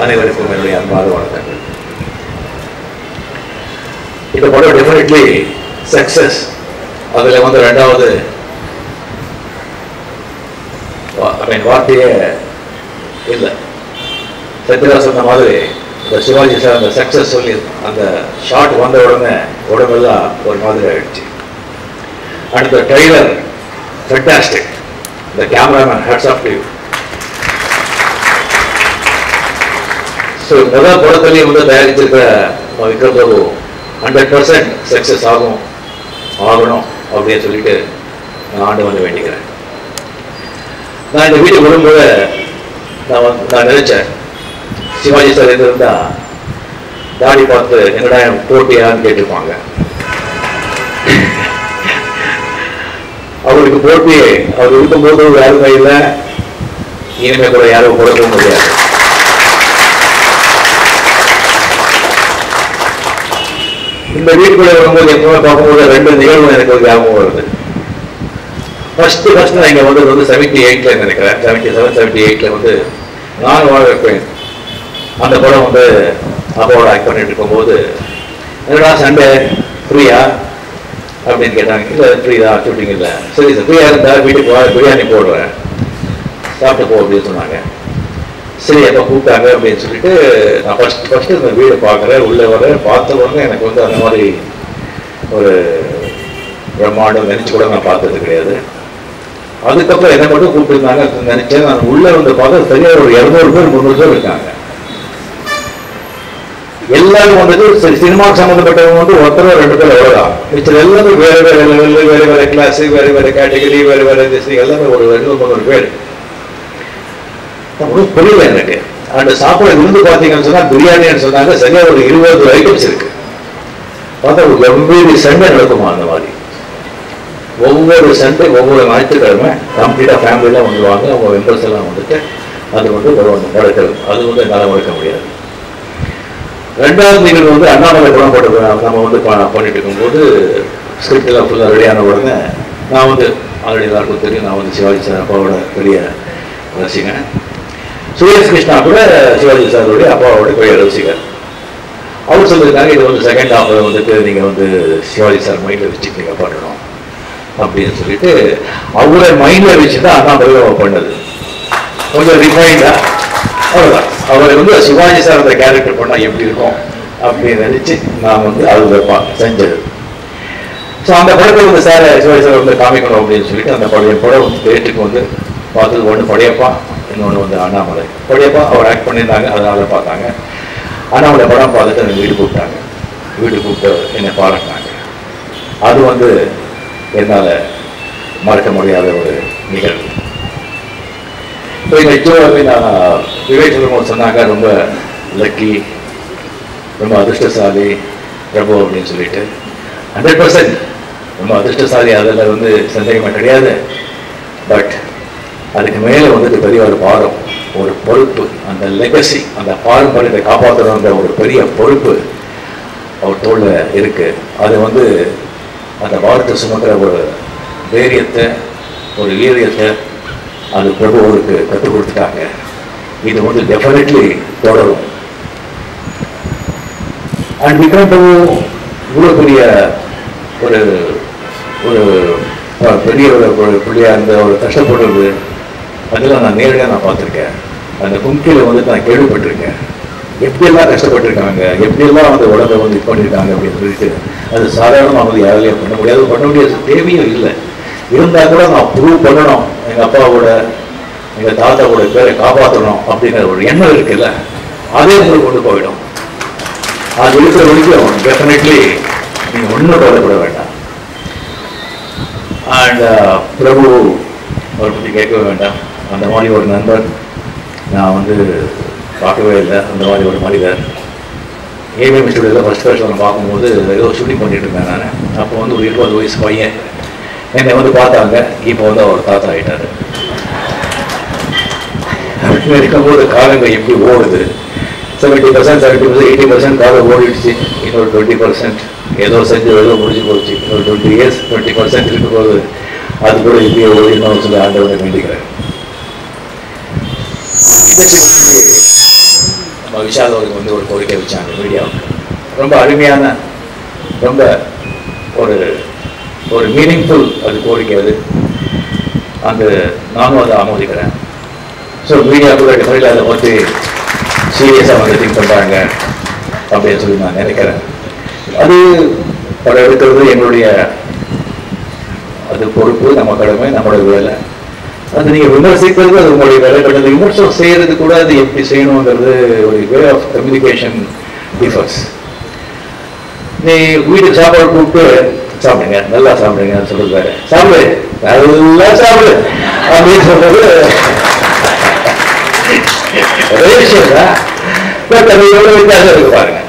அனைவருக்கும் என்னுடைய அன்பான வணக்கங்கள். இந்த படம் டெஃபினெட்லி சக்சஸ் அதில் வந்து ரெண்டாவது வார்த்தையே இல்லை. சத்யரா சொன்ன மாதிரி இந்த சிவாஜி சார் அந்த சக்ஸஸ் சொல்லி அந்த ஷாட் வந்த உடனே உடம்பெல்லாம் ஒரு மாதிரி ஆயிடுச்சு. And the trailer fantastic the cameraman hats off to you so முதல் படத்துலேயும் வந்து தயாரிச்சிருக்கிற நம்ம Vikram Prabhu hundred percent success ஆகும் ஆகணும் அப்படின்னு சொல்லிட்டு நான் ஆண்டு வந்து வேண்டிக்கிறேன். நான் இந்த வீட்டுக்கு வரும்போது நான் வந்து நான் நினைச்சேன் சிவாஜி சார் இருந்தா தாடி பார்த்து என்னடா என் போட்டியான்னு கேட்டிருப்பாங்க. அவருக்கு போட்டி அவர் இருக்கும்போது யாருமே இல்லை இனிமே கூட யாரும் கொடுக்க முடியாது. இந்த வீட்டுக்குள்ள வரும்போது எப்பவுமே பார்க்கும்போது ரெண்டு நிகழ்வு எனக்கு ஒரு ஞாபகம் வருது. ஃபர்ஸ்ட் ஃபர்ஸ்ட் நான் இங்கே வந்தது வந்து செவன்டி எயிட்ல நினைக்கிறேன்? செவன்டி செவன் செவன்டி எயிட்ல வந்து நான் வாழ வைப்பேன் அந்த படம் வந்து அப்பாவோட ஆக்ட் பண்ணிட்டு இருக்கும்போது என்னடா சண்டே? ஃப்ரீயா அப்படின்னு கேட்டாங்க. இல்லை ஃப்ரீ தான் ஷூட்டிங் இல்லை. சரி சார் ஃப்ரீயாக இருந்தால் வீட்டுக்கு வா பிரியாணி போடுறேன். சாப்பிட்டு போ அப்படின்னு சொன்னாங்க. சரி எப்போ கூப்பிட்டாங்க அப்படின்னு சொல்லிட்டு நான் ஃபர்ஸ்ட் ஃபர்ஸ்ட் இந்த வீடு பார்க்குறேன். உள்ளே வரேன் பார்த்த உடனே எனக்கு வந்து அந்த மாதிரி ஒரு பிரம்மாண்டம் நினச்சி கூட நான் பார்த்தது கிடையாது. அதுக்கப்புறம் என்ன மட்டும் கூப்பிட்டுருந்தாங்க. நினைச்சேன். நான் உள்ளே வந்து பார்த்தா சரியாக ஒரு இரநூறு பேர் முந்நூறு பேர் இருக்காங்க. எல்லாரும் வந்துட்டு சரி சினிமா சம்மந்தப்பட்டவங்க வந்து ஒருத்தர் ரெண்டு பேர் எவ்வளவுதான் மிச்சம் எல்லாமே வேறு வேறு லெவலில் வேறு வேறு கிளாஸு வேறு வேறு கேட்டகரி வேறு வேறு this எல்லாமே ஒரு ரெண்டு முந்நூறு பேர். ஒன்றும் புரியல எனக்கு. அந்த சாப்பாடு விருந்து பார்த்தீங்கன்னு சொன்னால் பிரியாணின்னு சொன்னாங்க. சரியாக ஒரு இருபது ஐட்டம்ஸ் இருக்கு. பார்த்தா ஒரு வெவ்வேறு சண்டை நடக்குமா அந்த மாதிரி. ஒவ்வொரு சண்டை ஒவ்வொரு ஞாயிற்றுக்கிழமை கம்ப்ளீட்டாக ஃபேமிலியெலாம் வந்துடுவாங்க அவங்க மெம்பர்ஸ் எல்லாம் வந்துட்டு அது வந்து வருவாங்க அது வந்து என்னால் மறக்க முடியாது. ரெண்டாவது நிகழ்வு வந்து அண்ணாமலை படம் போட்டு நம்ம வந்து பண்ணிட்டு இருக்கும்போது ஸ்கிரிப்ட் எல்லாம் ஃபுல்லாக ரெடியான உடனே நான் வந்து ஆல்ரெடி எல்லாருக்கும் தெரியும். நான் வந்து சிவாஜி சார் அப்பாவோட பெரிய ரசிகன். சுரேஷ் கிருஷ்ணா கூட சிவாஜி சாருடைய அப்பாவோட கோயில் ரசிகர் அவர் சொல்லியிருக்காங்க இது வந்து செகண்ட் ஹாஃப் வந்துட்டு நீங்கள் வந்து சிவாஜி சார் மைண்டில் வச்சுட்டு நீங்கள் பண்ணணும் அப்படின்னு சொல்லிட்டு அவரை மைண்டில் வச்சு தான் அண்ணாமலை அவ பண்ணது. கொஞ்சம் ரிஃபைண்டாக அவ்வளோதான் அவரை வந்து சிவாஜி சார் அந்த கேரக்டர் பண்ணால் எப்படி இருக்கும் அப்படின்னு நினச்சி நான் வந்து அது செஞ்சது. ஸோ அந்த படத்தை வந்து சார் சிவாஜி சார் வந்து காமிக்கணும் அப்படின்னு சொல்லிட்டு அந்த பழைய படம் வந்து தேட்டுக்கு வந்து பார்த்தது ஒன்று படையப்பா இன்னொன்று வந்து அண்ணாமலை. படையப்பா அவர் ஆக்ட் பண்ணியிருந்தாங்க அதனால பார்த்தாங்க. அண்ணாமலை படம் பார்த்துட்டு எனக்கு வீடு கூப்பிட்டாங்க. வீடு கூப்பிட்டு என்னை பாராட்டினாங்க. அது வந்து என்னால் மறக்க முடியாத ஒரு நிகழ்வு. இப்போ இந்த ஜோவை நான் விவேக் சொல்லும்போது சொன்னாங்க ரொம்ப லக்கி ரொம்ப அதிர்ஷ்டசாலி பிரபு அப்படின்னு சொல்லிட்டு. ஹண்ட்ரட் பர்சன்ட் ரொம்ப அதிர்ஷ்டசாலி அதில் வந்து சந்தேகமே கிடையாது. பட் அதுக்கு மேலே வந்துட்டு பெரிய ஒரு பாடம் ஒரு பொறுப்பு அந்த லெகசி அந்த பாரம்பரியத்தை காப்பாற்றணுன்ற ஒரு பெரிய பொறுப்பு அவர் தோல்ல இருக்கு. அது வந்து அந்த வாழ்த்து சுமக்கிற ஒரு தைரியத்தை ஒரு வீரியத்தை அது பிரபு அவருக்கு கற்றுக் கொடுத்துட்டாங்க. இது வந்து டெஃபினெட்லி தொடரும். அண்ட் விக்ரம் பிரபு இவ்வளோ பெரிய ஒரு ஒரு பெரிய ஒரு பிள்ளையாக இருந்த ஒரு கஷ்டப்படுறது அதெல்லாம் நான் நேரடியாக நான் பார்த்துருக்கேன். அந்த கும்கியில் வந்து நான் கேள்விப்பட்டிருக்கேன். எப்படியெல்லாம் கஷ்டப்பட்டிருக்காங்க? எப்படியெல்லாம் அந்த உடம்பை வந்து இது பண்ணியிருக்காங்க அப்படின்னு சொல்லிட்டு அது சாதாரணமாக வந்து யாராலையும் பண்ண முடியாது. பண்ண முடியாத தேவையும் இல்லை. இருந்தால் கூட நான் ப்ரூவ் பண்ணணும். எங்கள் அப்பாவோட எங்கள் தாத்தாவோட பேரை காப்பாற்றணும் அப்படிங்கிற ஒரு எண்ணம் இருக்குல்ல அதே உங்களுக்கு கொண்டு போயிடும். அது இருக்கிற வரைக்கும் டெஃபினெட்லி நீங்கள் ஒன்றும் கவலைப்பட வேண்டாம். அண்ட் uh, பிரபு அவரை பற்றி கேட்கவே வேண்டாம். அந்த மாதிரி ஒரு நண்பர் நான் வந்து பார்க்கவே இல்லை அந்த மாதிரி ஒரு மனிதர் ஏவிஎம் ஸ்டுடியோவில் ஃபஸ்ட் ஃபர்ஸ்ட் நான் பார்க்கும்போது ஏதோ ஷூட்டிங் பண்ணிட்டு இருந்தேன் நான். அப்போ வந்து ஒரு இருபது வயசு பையன் என்னை வந்து பார்த்தாங்க. இப்போ வந்து அவர் தாத்தா ஆகிட்டார் அப்படி இருக்கும்போது காலங்கள் எப்படி ஓடுது? Seventy percent seventy percent eighty percent காலம் ஓடிடுச்சு. இன்னொரு டுவெண்ட்டி பர்சன்ட் ஏதோ செஞ்சு ஏதோ முடிஞ்சு போச்சு. இன்னொரு டுவெண்ட்டி இயர்ஸ் டுவெண்ட்டி பர்சன்ட் இருக்கும்போது அது கூட இப்படியே ஓடிடணும்னு சொல்லி ஆண்டவனை வேண்டிக்கிறேன். இண்டஸ்ட்ரி நம்ம விஷால் அவருக்கு வந்து ஒரு கோரிக்கை வச்சாங்க மீடியாவுக்கு. ரொம்ப அருமையான ரொம்ப ஒரு ஒரு மீனிங்ஃபுல் அது கோரிக்கை அது. அந்த நானும் அதை ஆமோதிக்கிறேன். ஸோ மீடியா கூட அதை பற்றி சீரியஸாக வந்து திங்க் பண்ணுறாங்க அப்படின்னு சொல்லி நான் நினைக்கிறேன். அது படம் எடுக்கிறது எங்களுடைய அது பொறுப்பு நம்ம கடமை நம்மளோட வேலை. அது நீங்கள் விமர்சிக்கிறது அது உங்களுடைய வேலை பட் அந்த விமர்சனம் செய்கிறது கூட அது எப்படி செய்யணுங்கிறது ஒரு வே ஆஃப் கம்யூனிகேஷன் டிஃபர்ஸ் நீ வீட்டுக்கு சாப்பாடு கூப்பிட்டு சாப்பிடுங்க நல்லா சாப்பிடுங்க சொல்றது வேற. சாப்பிடு நல்லா சாப்பிடு அப்படின்னு சொல்றது ஒரே விஷயம் தான். பட் அது எவ்வளவு வித்தியாசம் இருக்கு பாருங்க.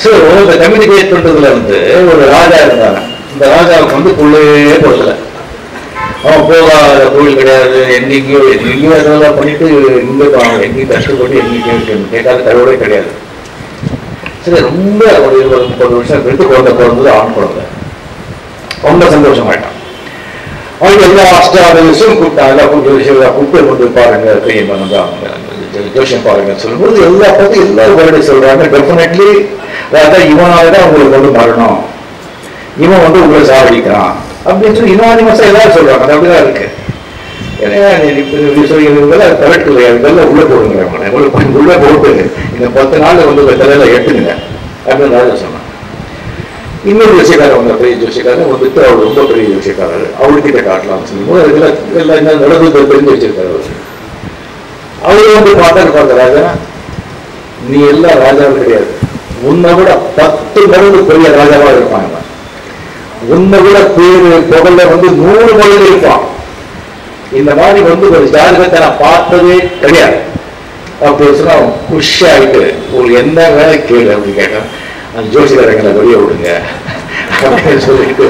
ஸோ இந்த கம்யூனிகேட் பண்றதுல வந்து ஒரு ராஜா இருந்தாங்க இந்த ராஜாவுக்கு வந்து புள்ளையே கொடுக்கல அவன் போகாத கோயில் கிடையாது. எங்கெங்கயோ எங்கேயோ அதெல்லாம் பண்ணிட்டு இங்கே போவாங்க எங்கேயும் கஷ்டப்பட்டு எங்கேயும் கேட்காத கடவுளே கிடையாது. சரி ரொம்ப ஒரு இருபது முப்பது வருஷம் கழித்து குழந்தை பிறந்தது ஆண் குழந்தை. ரொம்ப சந்தோஷமாயிட்டான். அவங்க எல்லா அஷ்டாவசியம் கூப்பிட்டாங்க. கொஞ்சம் விஷயம் கூப்பிட்டு கொண்டு பாருங்க கையை ஜோஷம் ஜோஷியம் பாருங்க சொல்லும்போது எல்லா பத்தி எல்லா வேர்டு சொல்றாங்க. டெஃபினெட்லி அதான் இவனால தான் உங்களுக்கு வந்து மரணம். இவன் வந்து உங்களை சாவடிக்கிறான் அப்படின்னு சொல்லி இனானிமஸா எல்லாரும் சொல்லுவாங்க. அது அப்படிதான் இருக்கு. ஏன்னா நீ இப்ப நீ சொல்லி இதெல்லாம் கரெக்ட் இல்லையா? இதெல்லாம் உள்ள போடுங்க அவனை உள்ள போட்டு இந்த பத்து நாள் வந்து உங்க தலையில எட்டுங்க. அப்படின்னு ராஜா சொன்னான். இன்னொரு ஜோசியக்காரர் வந்த பெரிய ஜோசியக்காரர் வந்துட்டு அவர் ரொம்ப பெரிய ஜோசியக்காரர் அவர்கிட்ட காட்டலாம்னு சொல்லும்போது அதுக்கெல்லாம் எல்லாம் என்ன நடந்தது தெரிஞ்சு வச்சிருக்காரு அவர். அவரு வந்து பார்த்தாரு பார்த்த ராஜா நீ எல்லாம் ராஜாவும் கிடையாது. உன்னை விட பத்து மடங்கு பெரிய ராஜாவா இருப்பாங்க. உன்னை விட பேரு புகழ்ல வந்து நூறு மடங்கு இருப்பான் இந்த மாதிரி வந்து ஒரு ஜாதகத்தை நான் பார்த்ததே கிடையாது. அப்படி சொன்னா அவன் குஷ் ஆயிட்டு உங்களுக்கு என்ன வேலை கேளு அப்படின்னு கேட்டான். அந்த ஜோசிகாரங்களை வெளியே விடுங்க. அப்படின்னு சொல்லிட்டு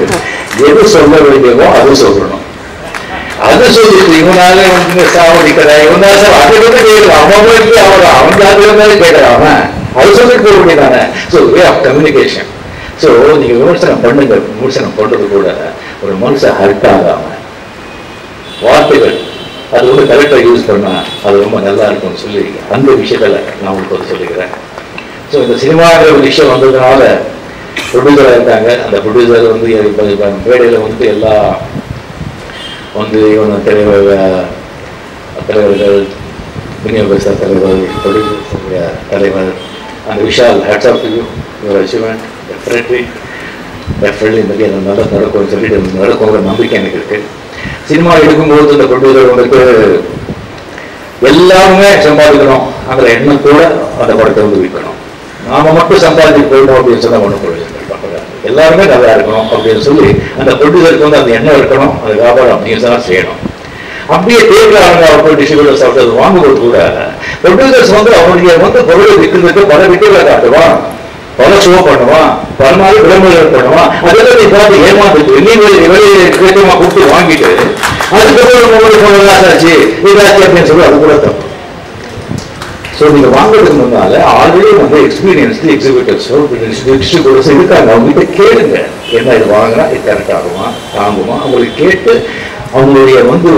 எது சொல்ல வேண்டியமோ அது சொல்லணும். அது சொல்லிட்டு இவனாலே வந்து சாவடிக்கிற இவனால சாவ- அதை வந்து கேட்கலாம் அவன் போயிட்டு அவன் அவன் ஜாதகம் மேலே கேட்கறான் அவன். அது சொல்லிட்டு போக வேண்டியதானே so way of communication so நீங்கள் விமர்சனம் பண்ணுங்க விமர்சனம் பண்ணுறது கூட ஒரு மனுஷன் ஹர்ட் ஆகாமல் வார்த்தைகள் அது வந்து கரெக்டாக யூஸ் பண்ணால் அது ரொம்ப நல்லா இருக்கும்னு சொல்லி அந்த விஷயத்தில் நான் உங்களுக்கு வந்து சொல்லிக்கிறேன். ஸோ இந்த சினிமாங்கிற ஒரு விஷயம் வந்ததுனால ப்ரொடியூசராக இருந்தாங்க அந்த ப்ரொடியூசர் வந்து இப்போ மேடையில் வந்து எல்லா வந்து இவன் தலைவர் தலைவர்கள் விநியோகஸ்தர் தலைவர் ப்ரொடியூசர் தலைவர் அந்த Vishal hats off you your achievement definitely definitely இந்த மாதிரி நல்லா நடக்கும்னு சொல்லிட்டு நடக்குங்கிற நம்பிக்கை எனக்கு இருக்கு. சினிமா எடுக்கும்போது இந்த ப்ரொடியூசர் வந்துட்டு எல்லாருமே சம்பாதிக்கணும். அந்த கூட அந்த படத்தை வந்து விற்கணும். நாம மட்டும் சம்பாதிச்சு போயிட்டோம் அப்படின்னு சொன்னால் ஒன்றும் பிரயோஜனம் எல்லாருமே நல்லா இருக்கணும் அப்படின்னு சொல்லி அந்த ப்ரொடியூசருக்கு வந்து அந்த எண்ணம் இருக்கணும். அது வியாபாரம் அப்படின்னு சொன்னா செய்யணும். அப்படியே தேர்தல் அவர் போய் டிஸ்ட்ரிபியூட்டர்ஸ் அவர்கள் வாங்குவது கூட ப்ரொடியூசர்ஸ் வந்து அவருடைய வந்து பொருளை விற்கிறதுக்கு பல விட்டுகளை காட்டுவான். பல பண்ணுவான் பல நாள் விளம்பரம் பண்ணுவான் அதெல்லாம் நீ பார்த்து ஏமாந்துட்டு நீ வெளியே கூப்பிட்டு வாங்கிட்டு அதுக்கப்புறம் உங்களுக்கு இதாச்சு அப்படின்னு சொல்லி அது கூட தப்பு. ஸோ நீங்கள் வாங்குறதுக்கு முன்னால ஆல்ரெடி வந்து எக்ஸ்பீரியன்ஸ்டு எக்ஸிபியூட்டிவ்ஸோ டிஸ்ட்ரிபியூட்டர்ஸ் இருக்காங்க அவங்க கேளுங்க. என்ன இது வாங்கினா இது கரெக்ட் ஆகுமா தாங்குமா அவங்களுக்கு கேட்டு அவங்களுடைய வந்து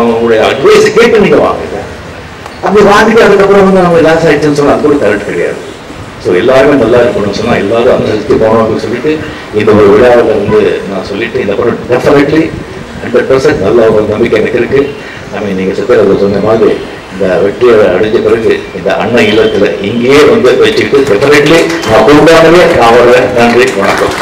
அவங்களுடைய அட்வைஸ் கேட்டு நீங்கள் வாங்குங்க. அப்படி வாங்கிட்டு அதுக்கப்புறம் வந்து நம்ம லாஸ் ஆயிடுச்சுன்னு சொன்னால் அது கூட கரெக்ட் கிடையாது. ஸோ எல்லாருமே நல்லா இருக்கணும்னு சொன்னால் எல்லாரும் அனுசரித்து போகணும் அப்படின்னு சொல்லிட்டு இந்த ஒரு விழாவில் வந்து நான் சொல்லிட்டு இந்த படம் டெஃபினெட்லி ஹண்ட்ரட் பர்சன்ட் நல்ல ஒரு நம்பிக்கை எனக்கு இருக்குது ஐ மீன் நீங்க சித்திரத்தில் சொன்ன மாதிரி இந்த வெற்றியை அடைஞ்ச பிறகு இந்த அண்ணன் இல்லத்தில் இங்கேயே வந்து வச்சுக்கிட்டு டெஃபினெட்லி நான் கூட்டானவே நான் வருவேன் நன்றி வணக்கம்.